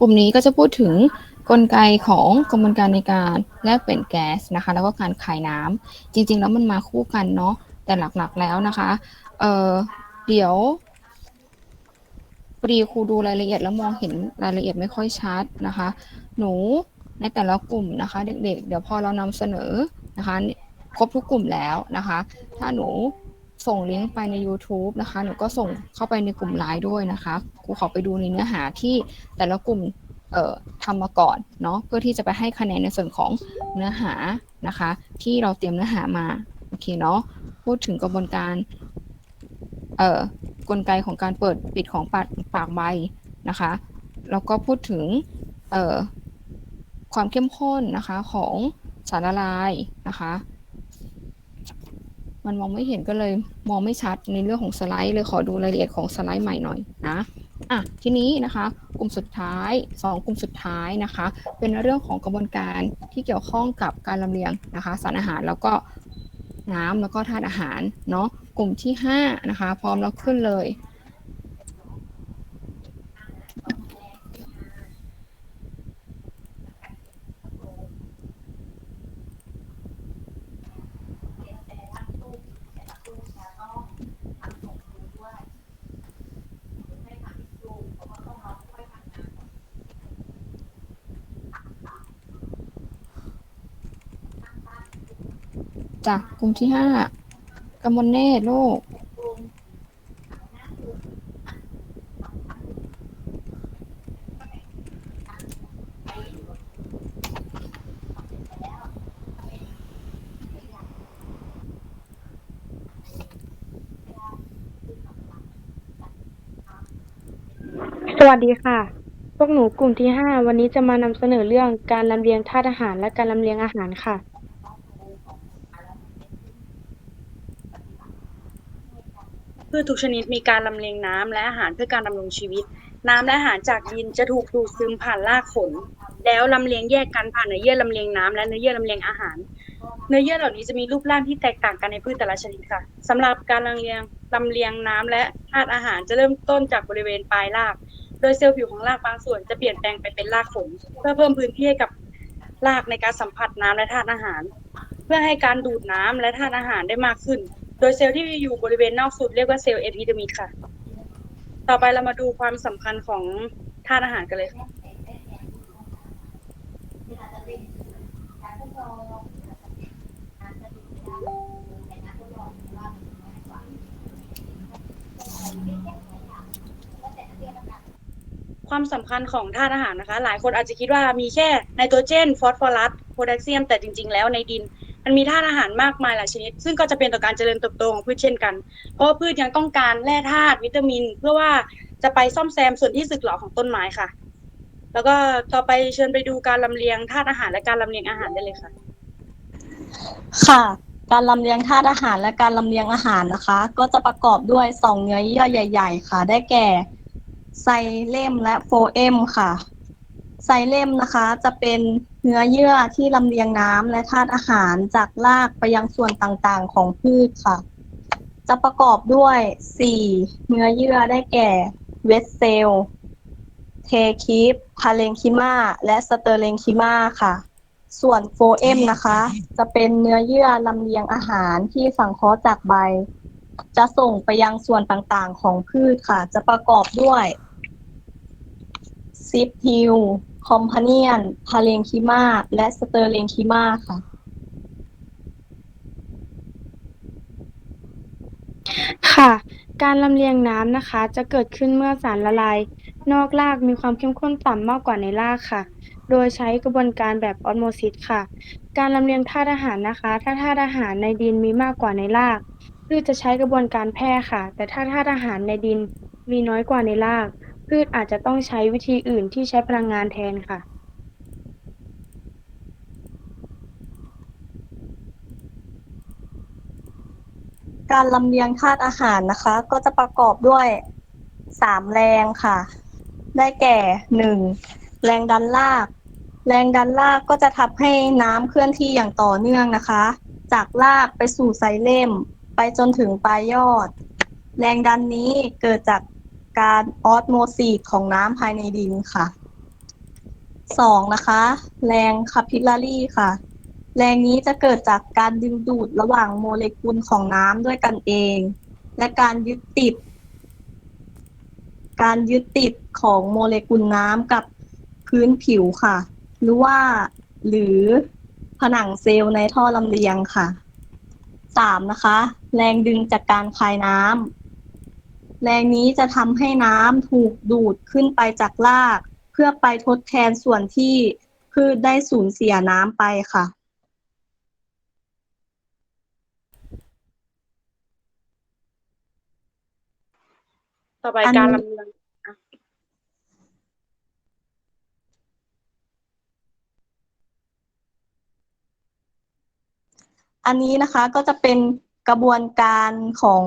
กลุ่มนี้ก็จะพูดถึงกลไกของกระบวนการในการแลกเปลี่ยนแก๊สนะคะ แล้วก็การขายน้ำจริง ๆ แล้วมันมาคู่กันเนาะแต่หลักๆแล้วนะคะ เออเดี๋ยวพอดีครูดูรายละเอียดแล้วมองเห็นรายละเอียดไม่ค่อยชัดนะคะ หนูในแต่ละกลุ่มนะคะ เด็กๆ เดี๋ยวพอเรานำเสนอนะคะครบทุกกลุ่มแล้วนะคะ ถ้าหนู ส่งลิงก์ไปใน YouTube นะคะ หนูก็ส่งเข้าไปในกลุ่มไลน์ด้วยนะคะครูขอไปดูในเนื้อหาที่แต่ละกลุ่มเอ่อทำมาก่อนเนาะเพื่อที่จะไปให้คะแนนในส่วนของเนื้อหานะคะ ที่เราเตรียมเนื้อหามาโอเคเนาะพูดถึงกระบวนการเอ่อกลไกของการเปิดปิดของปากปากใบนะคะแล้วก็พูดถึงเอ่อความเข้มข้นนะคะของสารละลายนะคะ มันมองไม่เห็นก็เลยมองไม่ชัดในเรื่องของสไลด์เลยขอดูรายละเอียดของสไลด์ใหม่หน่อยนะอะทีนี้นะคะกลุ่มสุดท้ายสองกลุ่มสุดท้ายนะคะ เป็นเรื่องของกระบวนการที่เกี่ยวข้องกับการลำเลียงนะคะ สารอาหารแล้วก็น้ำแล้วก็ธาตุอาหารเนาะกลุ่มที่ห้านะคะพร้อมแล้วขึ้นเลย จากกลุ่มที่ห้ากำมลเนตรลูก สวัสดีค่ะ พวกหนูกลุ่มที่5วันนี้จะมานำเสนอเรื่องการลำเลียงธาตุอาหารและการลำเลียงอาหารค่ะ พืชทุกชนิดมีการลำเลียงน้ำและอาหารเพื่อการดำรงชีวิต น้ำและอาหารจากดินจะถูกดูดซึมผ่านรากขน แล้วลำเลียงแยกกันผ่านเนื้อเยื่อลำเลียงน้ำและเนื้อเยื่อลำเลียงอาหาร เนื้อเยื่อเหล่านี้จะมีรูปร่างที่แตกต่างกันในพืชแต่ละชนิดค่ะสำหรับการลำเลียงลำเลียงน้ำและธาตุอาหารจะเริ่มต้นจากบริเวณปลายราก โดยเซลล์ผิวของรากบางส่วนจะเปลี่ยนแปลงไปเป็นรากขนเพื่อเพิ่มพื้นที่ให้กับรากในการสัมผัสน้ำและธาตุอาหาร เพื่อให้การดูดน้ำและธาตุอาหารได้มากขึ้น โดยเซลล์ที่อยู่บริเวณนอกสุดเรียกว่าเซลล์เอพิเดมิดค่ะ ต่อไปเรามาดูความสำคัญของธาตุอาหารกันเลยค่ะความสำคัญของธาตุอาหารนะคะ หลายคนอาจจะคิดว่ามีแค่ไนโตรเจน ฟอสฟอรัส โพแทสเซียม แต่จริง ๆ แล้วในดิน มันมีธาตุอาหารมากมายหลายชนิด ซึ่งก็จะเป็นต่อการเจริญเติบโตของพืชเช่นกัน เพราะว่าพืชยังต้องการแร่ธาตุวิตามิน เพื่อว่าจะไปซ่อมแซมส่วนที่สึกหรอของต้นไม้ค่ะ แล้วก็ต่อไปเชิญไปดูการลำเลียงธาตุอาหารและการลำเลียงอาหารได้เลยค่ะ ค่ะ การลำเลียงธาตุอาหารและการลำเลียงอาหารนะคะ ก็จะประกอบด้วยสองเนื้อเยื่อใหญ่ ๆ ค่ะ ได้แก่ไซเลมและโฟเอมค่ะ ไซเลมนะคะ จะเป็นเนื้อเยื่อที่ลำเลียงน้ำและธาตุอาหารจากรากไปยังส่วนต่างๆของพืชค่ะ จะประกอบด้วยสี่เนื้อเยื่อได้แก่เวสเซลเทคิปพาเลงคิมาและสเตอร์เลงคิมาค่ะ ส่วนโฟเอมนะคะ จะเป็นเนื้อเยื่อลำเลียงอาหารที่สังเคราะห์จากใบ จะส่งไปยังส่วนต่างๆของพืชค่ะ จะประกอบด้วย ซิปฮิลคอมพาเนียนพาเลงคิมาและสเตอร์เลงคิมาค่ะ ค่ะ การลำเลียงน้ำนะคะ จะเกิดขึ้นเมื่อสารละลาย นอกรากมีความเข้มข้นต่ำมากกว่าในรากค่ะ โดยใช้กระบวนการแบบออสโมซิสค่ะ การลำเลียงธาตุอาหารนะคะ ถ้าธาตุอาหารในดินมีมากกว่าในรากพืชจะใช้กระบวนการแพร่ค่ะ แต่ถ้าธาตุอาหารในดินมีน้อยกว่าในราก พืชอาจจะต้องใช้วิธีอื่นที่ใช้พลังงานแทนค่ะ การลำเลียงธาตุอาหารนะคะ ก็จะประกอบด้วยสามแรงค่ะ ได้แก่หนึ่งแรงดันลาก แรงดันลากก็จะทำให้น้ำเคลื่อนที่อย่างต่อเนื่องนะคะ จากรากไปสู่ไซเลมไปจนถึงปลายยอด แรงดันนี้เกิดจาก การออสโมซิสของน้ำภายในดินค่ะสองนะคะ แรงคาพิลลารีค่ะ แรงนี้จะเกิดจากการดึงดูดระหว่างโมเลกุลของน้ำด้วยกันเอง และการยึดติด การยึดติดของโมเลกุลน้ำกับพื้นผิวค่ะ หรือว่าหรือผนังเซลล์ในท่อลำเลียงค่ะสามนะคะ แรงดึงจากการคายน้ำ แรงนี้จะทำให้น้ำถูกดูดขึ้นไปจากราก เพื่อไปทดแทนส่วนที่พืชได้สูญเสียน้ำไปค่ะ ต่อไปการลำเลียงอันนี้นะคะก็จะเป็นกระบวนการของ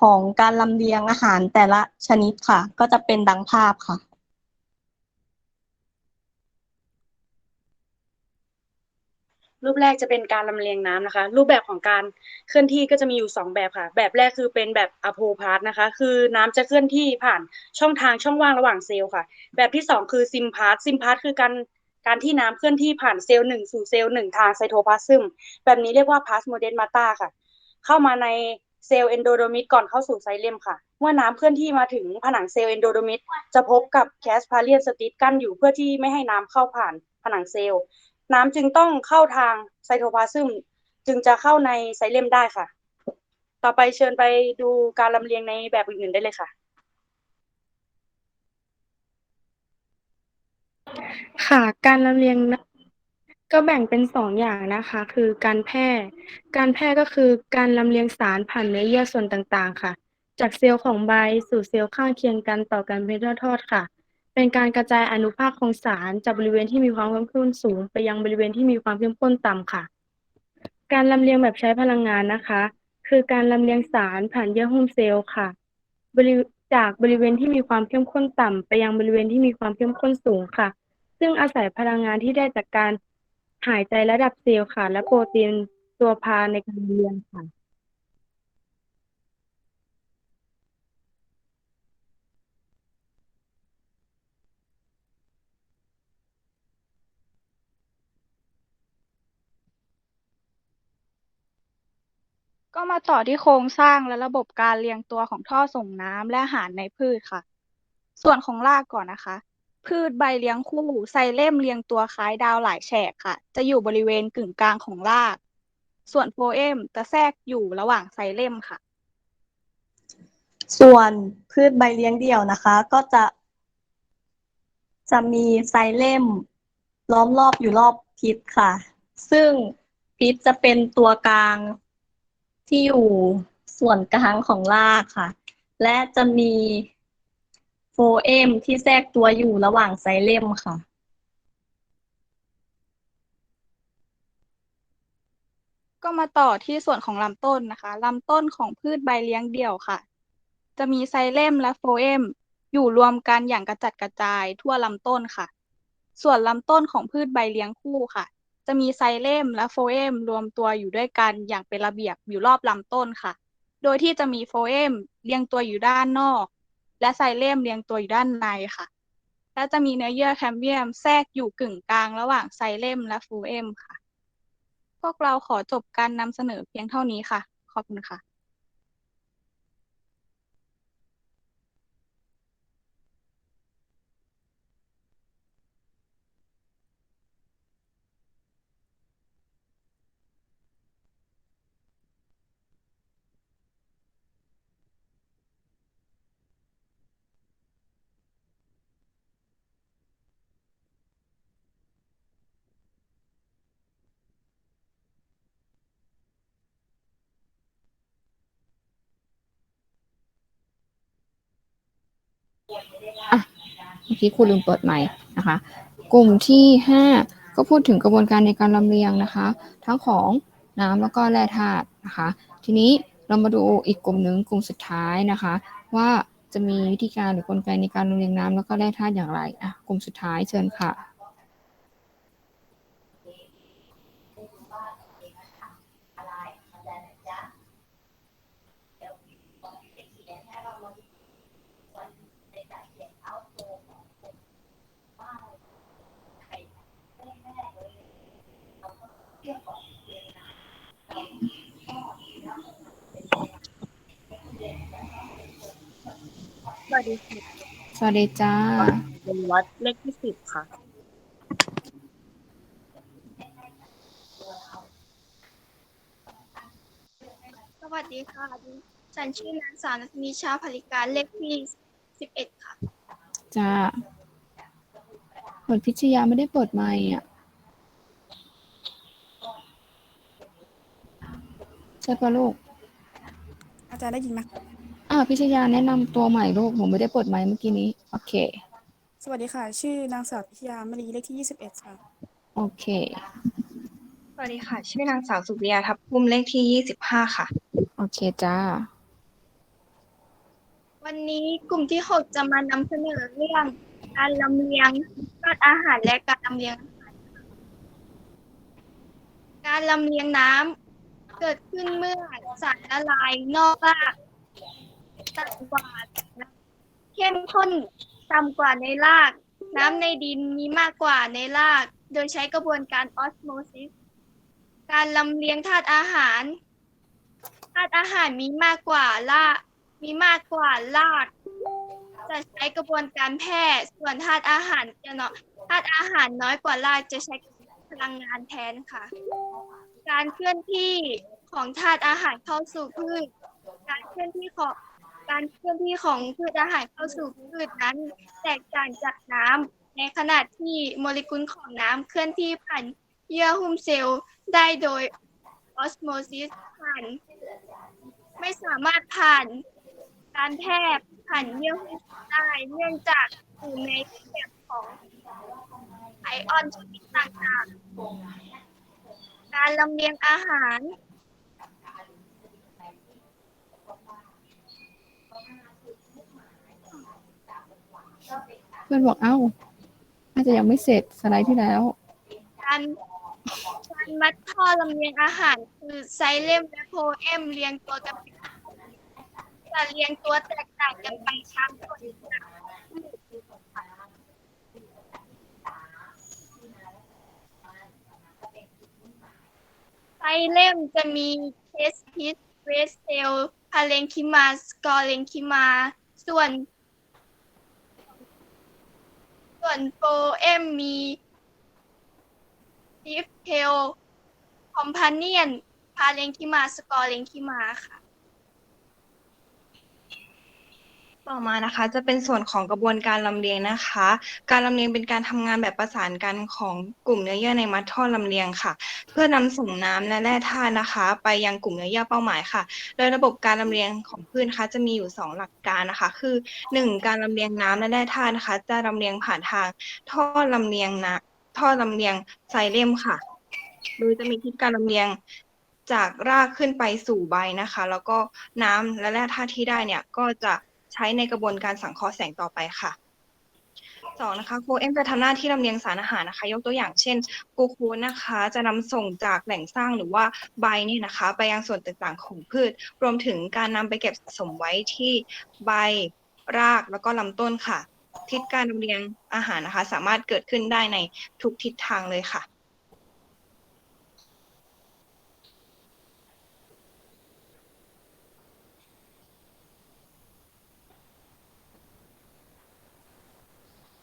ของการลำเลียงอาหารแต่ละชนิดค่ะ ก็จะเป็นดังภาพค่ะ รูปแรกจะเป็นการลำเลียงน้ำนะคะ รูปแบบของการเคลื่อนที่ก็จะมีอยู่สองแบบค่ะ แบบแรกคือเป็นแบบอโพพาสนะคะ คือน้ำจะเคลื่อนที่ผ่านช่องทางช่องว่างระหว่างเซลล์ค่ะ แบบที่สองคือซิมพาสซิมพาสคือการการที่น้ำเคลื่อนที่ผ่านเซลล์หนึ่งสู่เซลล์หนึ่งทางไซโทพลาซึมแบบนี้เรียกว่าพาสโมเดนมาตาค่ะ เข้ามาใน เซลล์เอนโดโดมิดก่อนเข้าสู่ไซเลมค่ะ เมื่อน้ำเคลื่อนที่มาถึงผนังเซลล์เอนโดโดมิดจะพบกับแคสพาเลียนสติสกั้นอยู่เพื่อที่ไม่ให้น้ำเข้าผ่านผนังเซลล์ น้ำจึงต้องเข้าทางไซโทพลาซึมจึงจะเข้าในไซเลมได้ค่ะ ต่อไปเชิญไปดูการลำเลียงในแบบอื่นๆได้เลยค่ะ ค่ะ การลำเลียงนะ ก็แบ่งเป็นสองอย่างนะคะ คือการแพร่ การแพร่ก็คือการลำเลียงสารผ่านเนื้อเยื่อส่วนต่างๆ ค่ะ จากเซลล์ของใบสู่เซลล์ข้างเคียงกันต่อกันเป็นทอดๆค่ะ เป็นการกระจายอนุภาคของสารจากบริเวณที่มีความเข้มข้นสูง ไปยังบริเวณที่มีความเข้มข้นต่ำค่ะ การลำเลียงแบบใช้พลังงานนะคะ คือการลำเลียงสารผ่านเยื่อหุ้มเซลล์ค่ะบริจากบริเวณที่มีความเข้มข้นต่ำไปยังบริเวณที่มีความเข้มข้นสูงค่ะ ซึ่งอาศัยพลังงานที่ได้จากการ หายใจระดับเซลล์ค่ะ และโปรตีนตัวพาในการเรียนค่ะ ก็มาต่อที่โครงสร้างและระบบการเรียงตัวของท่อส่งน้ำและอาหารในพืชค่ะ ส่วนของรากก่อนนะคะ พืชใบเลี้ยงคู่ไซเล่มเรียงตัวคล้ายดาวหลายแฉกค่ะ จะอยู่บริเวณกึ่งกลางของราก ส่วนโฟเอมจะแทรกอยู่ระหว่างไซเล่มค่ะ ส่วนพืชใบเลี้ยงเดี่ยวนะคะ ก็จะ จะมีไซเล่ม ล้อมรอบอยู่รอบพิษค่ะ ซึ่งพิษจะเป็นตัวกลางที่อยู่ส่วนกลางของรากค่ะ และจะมี เอมที่แทรกตัวอยู่ระหว่างไซเลมค่ะ ก็มาต่อที่ส่วนของลำต้นนะคะลำต้นของพืชใบเลี้ยงเดี่ยวค่ะ จะมีไซเลมและโฟเอมอยู่รวมกันอย่างกระจัดกระจายทั่วลำต้นค่ะ ส่วนลำต้นของพืชใบเลี้ยงคู่ค่ะ จะมีไซเลมและโฟเอมรวมตัวอยู่ด้วยกันอย่างเป็นระเบียบอยู่รอบลำต้นค่ะ โดยที่จะมีโฟเอมเรียงตัวอยู่ด้านนอก และไซเลมเรียงตัวอยู่ด้านในค่ะ และจะมีเนื้อเยื่อแคมเบียมแทรกอยู่กึ่งกลางระหว่างไซเลมและฟูเอมค่ะ พวกเราขอจบการนำเสนอเพียงเท่านี้ค่ะ ขอบคุณค่ะ ที่คุณลืมเปิดใหม่นะคะ กลุ่มที่ 5 ก็พูดถึงกระบวนการในการลำเลียงนะคะ ทั้งของน้ำแล้วก็แร่ธาตุนะคะ ทีนี้เรามาดูอีกกลุ่มหนึ่งกลุ่มสุดท้ายนะคะ ว่าจะมีวิธีการหรือกลไกในการลำเลียงน้ำแล้วก็แร่ธาตุอย่างไรอะกลุ่มสุดท้ายเชิญค่ะ สวัสดีค่ะสวัสดีจ้า เป็นวัดเลขที่สิบค่ะ สวัสดีค่ะฉันชื่อนางสาวนัทนิชาภริการเลขที่สิบเอ็ดค่ะ จ้าเหมือนพิชยาไม่ได้เปิดไมค์อะ ใช่ปะลูกอาจารย์ได้ยินไหม อ่าพิชยาแนะนำตัวใหม่ลูกหนูไม่ได้เปิดไมค์เมื่อกี้นี้ โอเค สวัสดีค่ะ ชื่อนางสาวพิชยามณีเลขที่ 21 ค่ะ โอเค สวัสดีค่ะ ชื่อนางสาวสุริยาทับพุ่มเลขที่ยี่สิบห้าค่ะ โอเคจ้า วันนี้กลุ่มที่หกจะมานำเสนอเรื่องการลำเลียงธาตุอาหารและการลำเลียงอาหารค่ะการลำเลียงน้ำเกิดขึ้นเมื่อสารละลายนอกราก ต่ำกว่าเข้มข้นต่ำกว่าในราก น้ำในดินมีมากกว่าในราก โดยใช้กระบวนการออสโมซิส การลำเลียงธาตุอาหาร ธาตุอาหารมีมากกว่าราก มีมากกว่าราก จะใช้กระบวนการแพร่ส่วนธาตุอาหารจะเนาะธาตุอาหารน้อยกว่ารากจะใช้พลังงานแทนค่ะ การเคลื่อนที่ของธาตุอาหารเข้าสู่พืช การเคลื่อนที่ของ การเคลื่อนที่ของพืชอาหารเข้าสู่พืชนั้น แตกต่างจากน้ำในขณะที่โมเลกุลของน้ำเคลื่อนที่ผ่านเยื่อหุ้มเซลล์ได้โดยออสโมซิสผ่านไม่สามารถผ่านการแพร่ผ่านเยื่อหุ้มได้เนื่องจากอยู่ในรูปแบบของไอออนชนิดต่างๆ การลำเลียงอาหาร พื่อนบอกเอ้าน่าจะยังไม่เสร็จสไลด์ที่แล้ว การการมัดท่อลำเลียงอาหาร คือไซเลมและโพเอมเรียงตัวกันเป็นจะเรียงตัวแตกต่างกันไปตามส่วนต่างไซเลมจะมีเคสพิสเวสเซลพาเลนคิมาสกอเลนคิมา ส่วน ส่วนโฟเอมมีดิฟเทลคอมพาเนียนพาเลงคิมาสกอร์เลงคิมาค่ะ ต่อมานะคะจะเป็นส่วนของกระบวนการลำเลียงนะคะ การลำเลียงเป็นการทำงานแบบประสานกันของกลุ่มเนื้อเยื่อในมัดท่อลำเลียงค่ะ เพื่อนำส่งน้ำและแร่ธาตุนะคะ ไปยังกลุ่มเนื้อเยื่อเป้าหมายค่ะ โดยระบบการลำเลียงของพืชนะคะจะมีอยู่สองหลักการนะคะ คือหนึ่งการลำเลียงน้ำและแร่ธาตุนะคะ จะลำเลียงผ่านทางท่อลำเลียงนะท่อลำเลียงไซเลมค่ะ โดยจะมีทิศการลำเลียงจากรากขึ้นไปสู่ใบนะคะ แล้วก็น้ำและแร่ธาตุที่ได้เนี่ยก็จะ ช้ในกระบวนการสังเคราะห์แสงต่อไปค่ะสองนะคะโคเอนจะทำหน้าที่ลำเลียงสารอาหารนะคะ ยกตัวอย่างเช่นกูโคสนะคะ จะนำส่งจากแหล่งสร้างหรือว่าใบเนี่ยนะคะ ไปยังส่วนต่างๆของพืช รวมถึงการนำไปเก็บสะสมไว้ที่ใบรากแล้วก็ลำต้นค่ะ ทิศการลำเลียงอาหารนะคะ สามารถเกิดขึ้นได้ในทุกทิศทางเลยค่ะ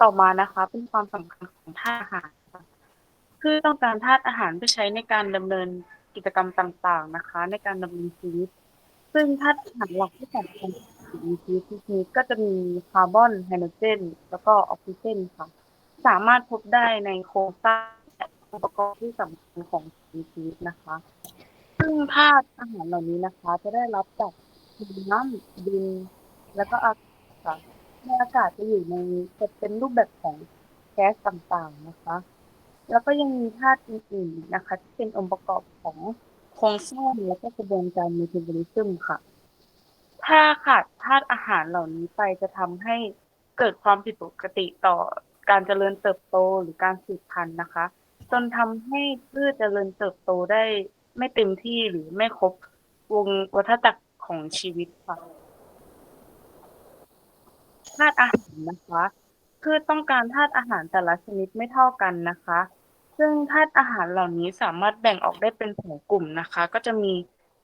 ต่อมานะคะ เป็นความสำคัญของธาตุอาหารคือต้องการธาตุอาหารเพื่อใช้ในการดำเนินกิจกรรมต่างๆนะคะ ในการดำเนินชีวิต ซึ่งธาตุอาหารหลักที่สำคัญของชีวิตก็จะมีคาร์บอนไฮโดรเจน แล้วก็ออกซิเจนค่ะ สามารถพบได้ในโครงสร้างองค์ประกอบที่สำคัญของชีวิตนะคะ ซึ่งธาตุอาหารเหล่านี้นะคะ จะได้รับจากน้ำดินแล้วก็อากาศค่ะ ในอากาศจะอยู่ในจะเป็นรูปแบบของแก๊สต่างๆนะคะ แล้วก็ยังมีธาตุอื่นๆนะคะ ที่เป็นองค์ประกอบของโครงสร้างและก็กระบวนการเมตาบอลิซึมค่ะ ถ้าขาดธาตุอาหารเหล่านี้ไปจะทำให้เกิดความผิดปกติต่อการเจริญเติบโตหรือการสืบพันธุ์นะคะ จนทำให้พืชเจริญเติบโตได้ไม่เต็มที่หรือไม่ครบวงวัฏจักรของชีวิตค่ะ ธาตุอาหารนะคะ พืชต้องการธาตุอาหารแต่ละชนิดไม่เท่ากันนะคะ ซึ่งธาตุอาหารเหล่านี้สามารถแบ่งออกได้เป็นสองกลุ่มนะคะ ก็จะมี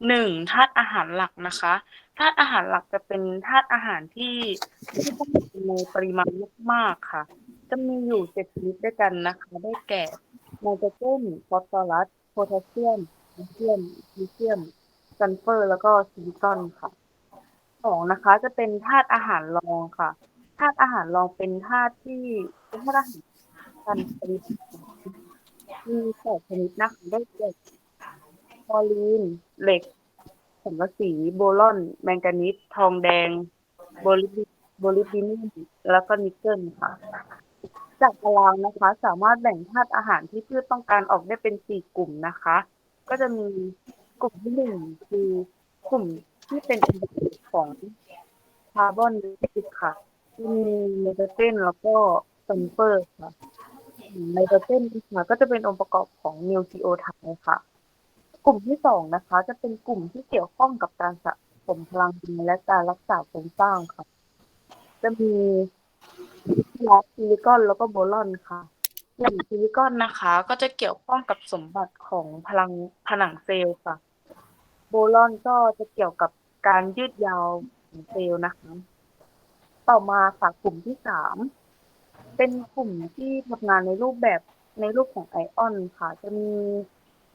หนึ่งธาตุอาหารหลักนะคะธาตุอาหารหลักจะเป็นธาตุอาหารที่ที่ต้องมีในปริมาณมากๆค่ะ จะมีอยู่เจ็ดชนิดด้วยกันนะคะ ได้แก่ไนโตรเจนฟอสฟอรัสโพแทสเซียมแคลเซียมแมกนีเซียมซัลเฟอร์ แล้วก็ซิลิคอนค่ะ สองนะคะ จะเป็นธาตุอาหารรองค่ะธาตุอาหารรองเป็นธาตุที่เป็นธาตุอาหารกันปริมาณมีแปดชนิดนะคะได้แก่คอรีน เหล็กสังกะสี โบรอน แมงกานีสทองแดง โบลิบิโบลิบินียมแล้วก็นิกเกิลค่ะ จากตารางนะคะ สามารถแบ่งธาตุอาหารที่พืชต้องการออกได้เป็นสี่กลุ่มนะคะ ก็จะมีกลุ่มที่หนึ่งคือกลุ่ม ที่เป็นองค์ประกอบของคาร์บอนไดออกค่ะจะมีไนโตรเจนแล้วก็ซัลเฟอร์ค่ะไนโตรเจนนะคะก็จะเป็นองค์ประกอบของนิวคลีโอไทค่ะ กลุ่มที่สองนะคะ จะเป็นกลุ่มที่เกี่ยวข้องกับการสะสมพลังงานและการรักษาโครงสร้างค่ะ จะมีลอซิลิคอนแล้วก็โบรอนค่ะอย่างซิลิคอนนะคะ ก็จะเกี่ยวข้องกับสมบัติของพลังผนังเซลล์ค่ะ โบรอนก็จะเกี่ยวกับการยืดยาวของเซลล์นะคะ ต่อมาค่ะกลุ่มที่สามเป็นกลุ่มที่ทำงานในรูปแบบในรูปของไอออนค่ะ จะมี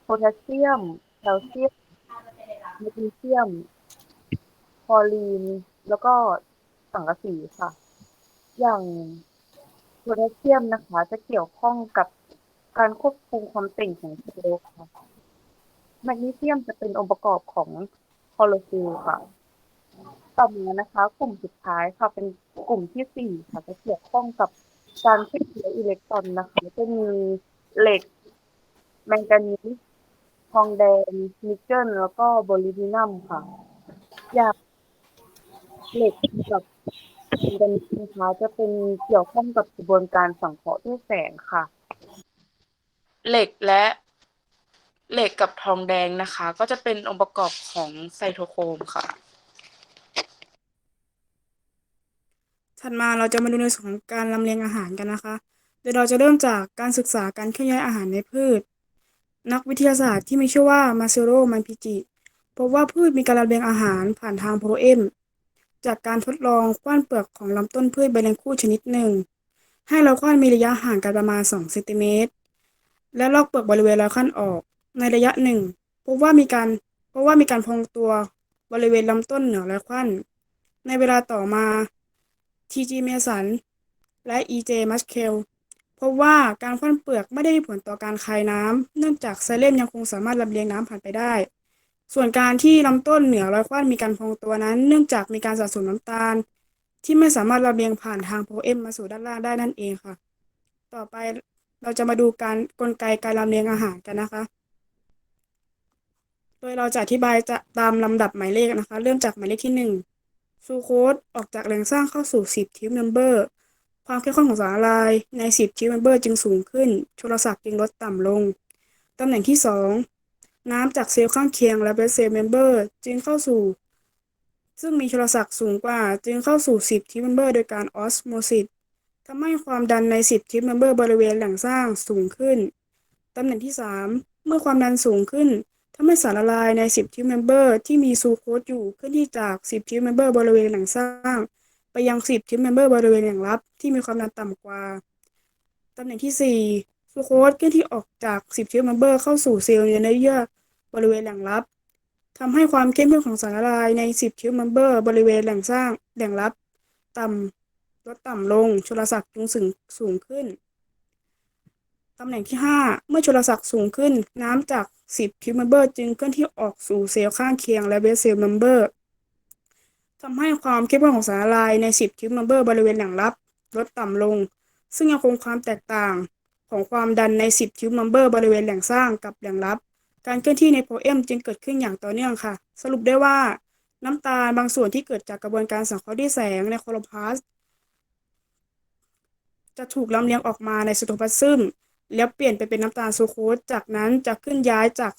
โพแทสเซียมแคลเซียมแมกนีเซียมคลอรีน แล้วก็สังกะสีค่ะ อย่างโพแทสเซียมนะคะ จะเกี่ยวข้องกับการควบคุมความเต่งของเซลล์ค่ะ แมกนีเซียมจะเป็นองค์ประกอบของคลอโรฟิลค่ะ ต่อมานะคะ กลุ่มสุดท้ายค่ะเป็นกลุ่มที่สี่ค่ะจะเกี่ยวข้องกับการเคลื่อนที่อิเล็กตรอนนะคะจะมีเหล็ก แมงกานีสทองแดงนิกเกิลแล้วก็โบลิวินัมค่ะ อย่างเหล็กกับแมงกานีสนะคะจะเป็นเกี่ยวข้องกับกระบวนการสังเคราะห์ด้วยแสงค่ะ เหล็กและ เหล็กกับทองแดงนะคะ ก็จะเป็นองค์ประกอบของไซโทโครมค่ะ ถัดมาเราจะมาดูในส่วนของการลำเลียงอาหารกันนะคะ โดยเราจะเริ่มจากการศึกษาการเคลื่อนย้ายอาหารในพืช นักวิทยาศาสตร์ที่มีชื่อว่ามาเซโรมันพิจิพบว่าพืชมีการลำเลียงอาหารผ่านทางโพเอมจากการทดลองคว้านเปลือกของลำต้นพืชใบเลี้ยงคู่ชนิดหนึ่ง ให้เราคว้านมีระยะห่างกันประมาณ 2 เซนติเมตร และลอกเปลือกบริเวณเราขั้นออก ในระยะหนึ่งพบว่ามีการพบว่ามีการพองตัวบริเวณลำต้นเหนือและคว้นในเวลาต่อมา T.G. เมสันและ E.J. มัสเคลพบว่าการคว้นเปลือกไม่ได้มีผลต่อการคายน้ำเนื่องจากไซเลมยังคงสามารถลำเลียงน้ำผ่านไปได้ ส่วนการที่ลำต้นเหนือรอยคว้นมีการพองตัวนั้น เนื่องจากมีการสะสมน้ำตาล ที่ไม่สามารถลำเลียงผ่านทางโพเอมมาสู่ด้านล่างได้นั่นเองค่ะ ต่อไปเราจะมาดูการกลไกการลำเลียงอาหารกันนะคะ โดยเราจะอธิบายจะตามลำดับหมายเลขนะคะ เริ่มจากหมายเลขที่หนึ่งซูโคสออกจากแหล่งสร้างเข้าสู่ 10 ทิปเมมเบอร์ ความเข้มข้นของสารละลายใน 10 ทิปเมมเบอร์จึงสูงขึ้น โทรศัพท์จึงลดต่ำลง ตำแหน่งที่ 2 น้ำจากเซลล์ข้างเคียงและเบสเซลล์เมมเบอร์จึงเข้าสู่ ซึ่งมีโทรศัพท์สูงกว่าจึงเข้าสู่ 10 ทิปเมมเบอร์โดยการออสโมซิสทำให้ความดันใน 10 ทิปเมมเบอร์บริเวณแหล่งสร้างสูงขึ้น ตำแหน่งที่ 3 เมื่อความดันสูงขึ้น ทำให้สารละลายใน 10ทิวเมมเบอร์ที่มีซูโคสอยู่เคลื่อนที่จาก 10ทิวเมมเบอร์บริเวณแหล่งสร้าง ไปยัง 10ทิวเมมเบอร์บริเวณแหล่งรับที่มีความดันต่ำกว่า ตำแหน่งที่ 4 ซูโคสเคลื่อนที่ออกจาก 10ทิวเมมเบอร์เข้าสู่เซลล์เนื้อเยื่อบริเวณแหล่งรับทำให้ความเข้มข้นของสารละลายใน 10ทิวเมมเบอร์บริเวณแหล่งสร้างแหล่งรับ ต่ำลดต่ำลงโทรศัพท์จึงสูงสูงขึ้นตำแหน่งที่ 5 เมื่อชลศักดิ์สูงขึ้น น้ำจาก 10ทิวเมมเบอร์จึงเคลื่อนที่ออกสู่เซลล์ข้างเคียงและเบสเซลล์เมมเบอร์ทำให้ความเข้มข้นของสารละลายใน 10ทิวเมมเบอร์บริเวณแหล่งรับ ลดต่ำลง ซึ่งยังคงความแตกต่างของความดันใน 10ทิวเมมเบอร์บริเวณแหล่งสร้างกับแหล่งรับ การเคลื่อนที่ในโพเอมจึงเกิดขึ้นอย่างต่อเนื่องค่ะ สรุปได้ว่า น้ำตาลบางส่วนที่เกิดจากกระบวนการสังเคราะห์ด้วยแสงในโคโลพลาสจะถูกลำเลียงออกมาในไซโตพลาซึม แล้วเปลี่ยนไปเป็นน้ำตาลซูโคสจากนั้นจะขึ้นย้ายจาก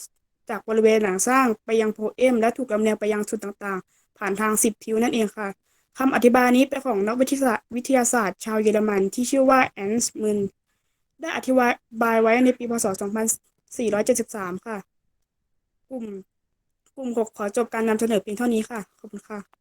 จากบริเวณหลังสร้างไปยังโพเอม และถูกลำเลียงไปยังจุดต่างๆ ผ่านทาง10ทิวนั่นเองค่ะคำอธิบายนี้เป็นของนักวิทยาศาสตร์วิทยาศาสตร์ชาวเยอรมันที่ชื่อว่าแอนส์มึนได้อธิบายไว้ในปีพศ 2473 ค่ะ กลุ่มกลุ่มหกขอจบการนำเสนอเพียงเท่านี้ค่ะ ขอบคุณค่ะ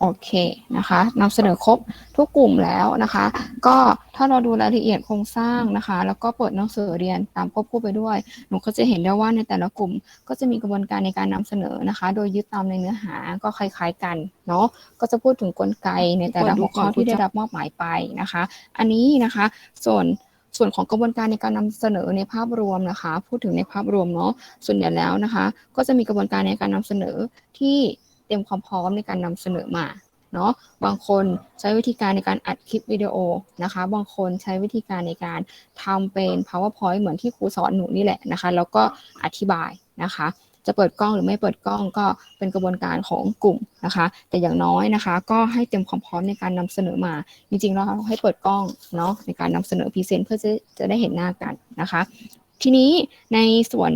โอเคนะคะนำเสนอครบทุกกลุ่มแล้วนะคะ ก็ถ้าเราดูรายละเอียดโครงสร้างนะคะ แล้วก็เปิดหนังสือเรียนตามควบคู่ไปด้วย หนูก็จะเห็นได้ว่าในแต่ละกลุ่ม ก็จะมีกระบวนการในการนำเสนอนะคะ โดยยึดตามในเนื้อหาก็คล้าย ๆ กันเนาะก็จะพูดถึงกลไกในแต่ละหัวข้อที่ได้รับมอบหมายไปนะคะ อันนี้นะคะส่วนส่วนของกระบวนการในการนำเสนอในภาพรวมนะคะ พูดถึงในภาพรวมเนาะส่วนใหญ่แล้วนะคะ ก็จะมีกระบวนการในการนำเสนอที่ เตรียมความพร้อมในการนำเสนอมาเนาะบางคนใช้วิธีการในการอัดคลิปวิดีโอนะคะ บางคนใช้วิธีการในการทำเป็น powerpoint เหมือนที่ครูสอนหนูนี่แหละนะคะ แล้วก็อธิบายนะคะ จะเปิดกล้องหรือไม่เปิดกล้องก็เป็นกระบวนการของกลุ่มนะคะ แต่อย่างน้อยนะคะ ก็ให้เตรียมความพร้อมในการนำเสนอมา จริงๆแล้วให้เปิดกล้องเนาะในการนำเสนอพรีเซนต์เพื่อจะจะได้เห็นหน้ากันนะคะ ทีนี้ในส่วน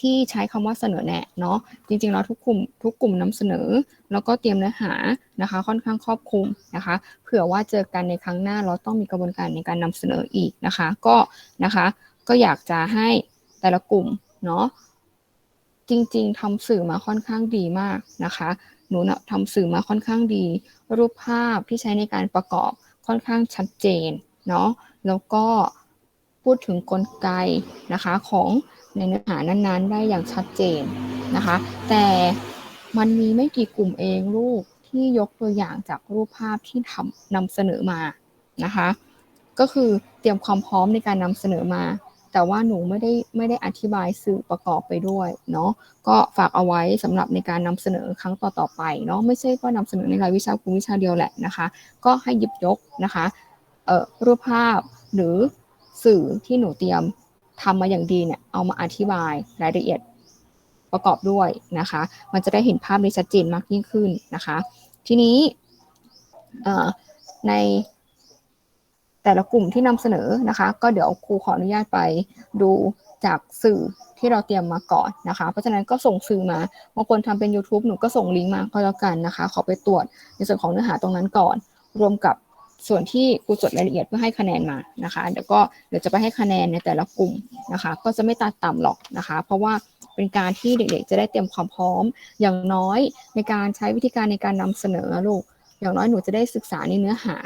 ที่ใช้คำว่าเสนอแนะเนาะจริงๆแล้วทุกกลุ่มทุกกลุ่มนำเสนอ แล้วก็เตรียมเนื้อหานะคะ ค่อนข้างครอบคลุมนะคะ เผื่อว่าเจอกันในครั้งหน้าเราต้องมีกระบวนการในการนำเสนออีกนะคะ ก็นะคะก็อยากจะให้แต่ละกลุ่มเนาะจริงๆทำสื่อมาค่อนข้างดีมากนะคะ หนูนะทำสื่อมาค่อนข้างดี รูปภาพที่ใช้ในการประกอบค่อนข้างชัดเจนเนาะแล้วก็พูดถึงกลไกนะคะของ ในเนื้อหานั้นๆ ได้อย่างชัดเจนนะคะ แต่มันมีไม่กี่กลุ่มเองลูกที่ยกตัวอย่างจากรูปภาพที่ทำนำเสนอมานะคะ ก็คือเตรียมความพร้อมในการนำเสนอมา แต่ว่าหนูไม่ได้ไม่ได้อธิบายสื่อประกอบไปด้วยเนาะก็ฝากเอาไว้สำหรับในการนำเสนอครั้งต่อๆไปเนาะไม่ใช่ว่านำเสนอในรายวิชาครูวิชาเดียวแหละนะคะ ก็ให้หยิบยกนะคะเอ่อรูปภาพหรือสื่อที่หนูเตรียม ทำมาอย่างดีเนี่ยเอามาอธิบายรายละเอียดประกอบด้วยนะคะ มันจะได้เห็นภาพได้ชัดเจนมากยิ่งขึ้นนะคะ ทีนี้ในแต่ละกลุ่มที่นำเสนอนะคะ ก็เดี๋ยวครูขออนุญาตไปดูจากสื่อที่เราเตรียมมาก่อนนะคะ เพราะฉะนั้นก็ส่งสื่อมาบางคนทำเป็น YouTube หนูก็ส่งลิงก์มาก็แล้วกันนะคะ ขอไปตรวจในส่วนของเนื้อหาตรงนั้นก่อน รวมกับ ส่วนที่ครูจดรายละเอียดเพื่อให้คะแนนมานะคะเดี๋ยวก็เดี๋ยวจะไปให้คะแนนในแต่ละกลุ่มนะคะ ก็จะไม่ตัดต่ำหรอกนะคะ เพราะว่าเป็นการที่เด็กๆ จะได้เตรียมความพร้อม อย่างน้อยในการใช้วิธีการในการนำเสนอลูก อย่างน้อยหนูจะได้ศึกษาในเนื้อหา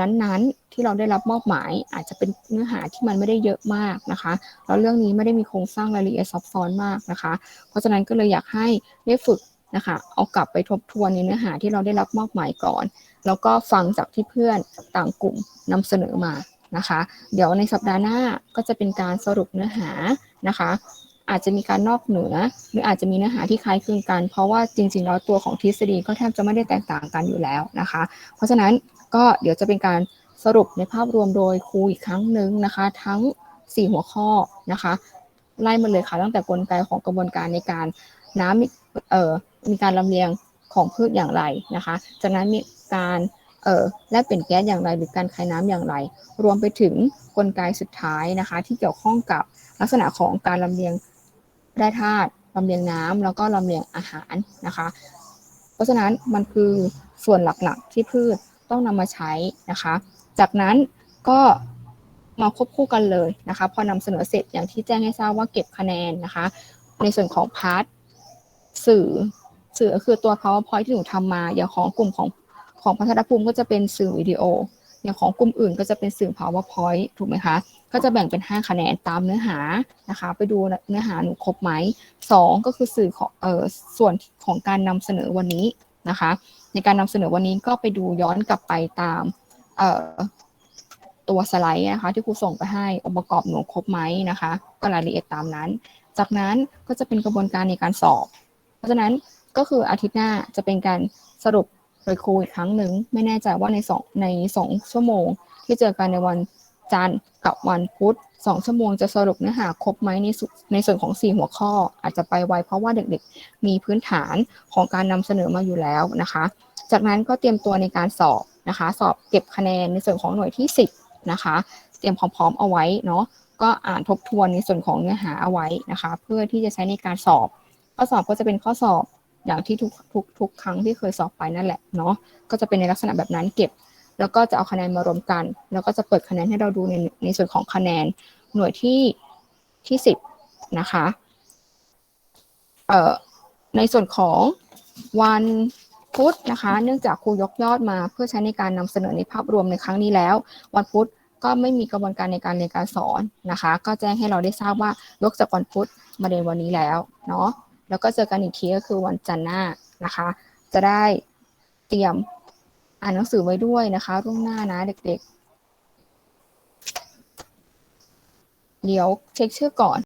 นั้นๆที่เราได้รับมอบหมาย อาจจะเป็นเนื้อหาที่มันไม่ได้เยอะมากนะคะแล้วเรื่องนี้ไม่ได้มีโครงสร้างรายละเอียดซับซ้อนมากนะคะ เพราะฉะนั้นก็เลยอยากให้ได้ฝึกนะคะ เอากลับไปทบทวนในเนื้อหาที่เราได้รับมอบหมายก่อน แล้วก็ฟังจากที่เพื่อนต่างกลุ่มนำเสนอมานะคะ เดี๋ยวในสัปดาห์หน้าก็จะเป็นการสรุปเนื้อหานะคะ อาจจะมีการนอกเหนือ หรืออาจจะมีเนื้อหาที่คล้ายคลึงกัน เพราะว่าจริงๆแล้วตัวของทฤษฎีก็แทบจะไม่ได้แตกต่างกันอยู่แล้วนะคะ เพราะฉะนั้นก็เดี๋ยวจะเป็นการสรุปในภาพรวมโดยครูอีกครั้งหนึ่งนะคะ ทั้ง 4 หัวข้อนะคะ ไล่มาเลยค่ะตั้งแต่กลไกของกระบวนการในการน้ำมีเอ่อมีการลำเลียงของพืชอย่างไรนะคะ จากนั้นมี การเออแลกเปลี่ยนแก๊สอย่างไรหรือการคายน้ำอย่างไร รวมไปถึงกลไกสุดท้ายนะคะ ที่เกี่ยวข้องกับลักษณะของการลำเลียงแร่ธาตุลำเลียงน้ำแล้วก็ลำเลียงอาหารนะคะ เพราะฉะนั้นมันคือส่วนหลักๆที่พืชต้องนำมาใช้นะคะ จากนั้นก็มาควบคู่กันเลยนะคะ พอนำเสนอเสร็จอย่างที่แจ้งให้ทราบว่าเก็บคะแนนนะคะ ในส่วนของพาร์ทสื่อสื่อคือตัว powerpoint ที่หนูทำมาอย่างของกลุ่มของ ของพัฒนภูมิก็จะเป็นสื่อวิดีโอ อย่างของกลุ่มอื่นก็จะเป็นสื่อ powerpoint ถูกไหมคะ ก็จะแบ่งเป็น 5 คะแนนตามเนื้อหานะคะ ไปดูเนื้อหาหนูครบไหมสองก็คือสื่อของเอ่อส่วนของการนำเสนอวันนี้นะคะ ในการนำเสนอวันนี้ก็ไปดูย้อนกลับไปตามเอ่อตัวสไลด์นะคะ ที่ครูส่งไปให้องค์ประกอบหนูครบไหมนะคะ ก็รายละเอียดตามนั้น จากนั้นก็จะเป็นกระบวนการในการสอบ เพราะฉะนั้นก็คืออาทิตย์หน้าจะเป็นการสรุป โดยครูอีกครั้งหนึ่ง ไม่แน่ใจว่าในสองในสองชั่วโมง ที่เจอกันในวันจันทร์กับวันพุธสองชั่วโมงจะสรุปเนื้อหาครบไหมในสุในส่วนของ 4 หัวข้อ อาจจะไปไวเพราะว่าเด็กๆ มีพื้นฐานของการนำเสนอมาอยู่แล้วนะคะ จากนั้นก็เตรียมตัวในการสอบนะคะ สอบเก็บคะแนนในส่วนของหน่วยที่ 10 นะคะ เตรียมพร้อมๆเอาไว้เนาะก็อ่านทบทวนในส่วนของเนื้อหาเอาไว้นะคะ เพื่อที่จะใช้ในการสอบ ข้อสอบก็จะเป็นข้อสอบ อย่างที่ทุกทุกทุกครั้งที่เคยสอบไปนั่นแหละเนาะก็จะเป็นในลักษณะแบบนั้นเก็บ แล้วก็จะเอาคะแนนมารวมกัน แล้วก็จะเปิดคะแนนให้เราดูในในส่วนของคะแนนหน่วยที่ที่สิบนะคะเอ่อในส่วนของวันพุธนะคะ เนื่องจากครูยกยอดมาเพื่อใช้ในการนำเสนอในภาพรวมในครั้งนี้แล้ว วันพุธก็ไม่มีกระบวนการในการเรียนการสอนนะคะ ก็แจ้งให้เราได้ทราบว่ายกจากวันพุธมาเรียนวันนี้แล้วเนาะ แล้วก็เจอกันอีกทีก็คือวันจันทร์หน้านะคะ จะได้เตรียมอ่านหนังสือไว้ด้วยนะคะร่วงหน้านะเด็กๆ เดี๋ยวเช็คชื่อก่อน